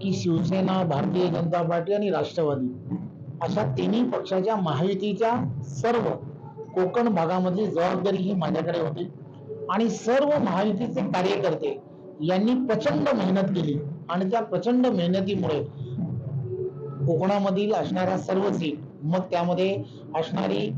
की शिवसेना भारतीय जनता पार्टी आणि राष्ट्रवादी अशा तिन्ही पक्षाच्या महायुतीच्या सर्व कोकण भागामधली जबाबदारी ही माझ्याकडे होती. आणि सर्व महायुतीचे कार्यकर्ते यांनी प्रचंड मेहनत केली आणि त्या प्रचंड मेहनतीमुळे कोकणामधील असणाऱ्या सर्व सीट मग त्यामध्ये असणारी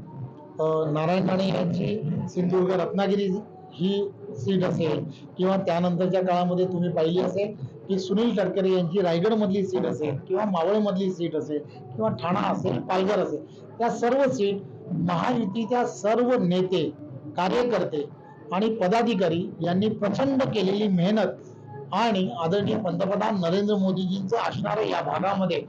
नारायण राणे यांची सिंधुदुर्ग रत्नागिरी ही सीट असेल किंवा त्यानंतरच्या काळामध्ये तुम्ही पाहिली असेल की सुनील तटकरे यांची रायगडमधली सीट असेल किंवा मावळमधली सीट असेल किंवा ठाणा असेल पालघर असेल त्या सर्व सीट महायुतीच्या सर्व नेते कार्यकर्ते आणि पदाधिकारी यांनी प्रचंड केलेली मेहनत आणि आदरणीय पंतप्रधान नरेंद्र मोदीजींचं असणारं या भागामध्ये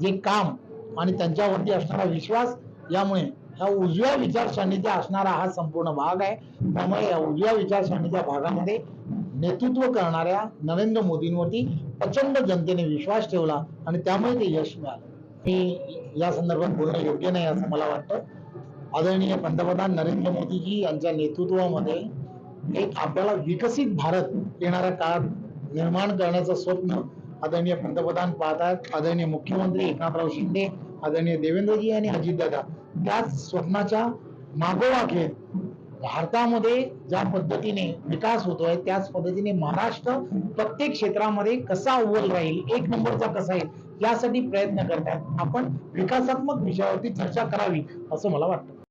जे काम आणि त्यांच्यावरती असणारा विश्वास यामुळे ह्या उजव्या विचारसरणीचा असणारा हा संपूर्ण भाग आहे. त्यामुळे या उजव्या विचारसरणीच्या भागामध्ये नेतृत्व करणाऱ्या नरेंद्र मोदींवरती प्रचंड जनतेने विश्वास ठेवला आणि त्यामुळे ते यश मिळालं. मी या संदर्भात बोलणं योग्य नाही असं मला वाटतं. आदरणीय पंतप्रधान नरेंद्र मोदीजी यांच्या नेतृत्वामध्ये एक आपल्याला विकसित भारत येणाऱ्या काळात निर्माण करण्याचं स्वप्न आदरणीय पंतप्रधान पाहतात. आदरणीय मुख्यमंत्री एकनाथराव शिंदे आदरणीय देवेंद्रजी आणि अजितदादा त्याच स्वप्नाच्या मागोवा घेत भारतामध्ये ज्या पद्धतीने विकास होतोय त्याच पद्धतीने महाराष्ट्र प्रत्येक क्षेत्रामध्ये कसा अव्वल राहील एक नंबरचा कसा येईल यासाठी प्रयत्न करतात आपण विकासात्मक विषयावरती चर्चा करावी असं मला वाटतं.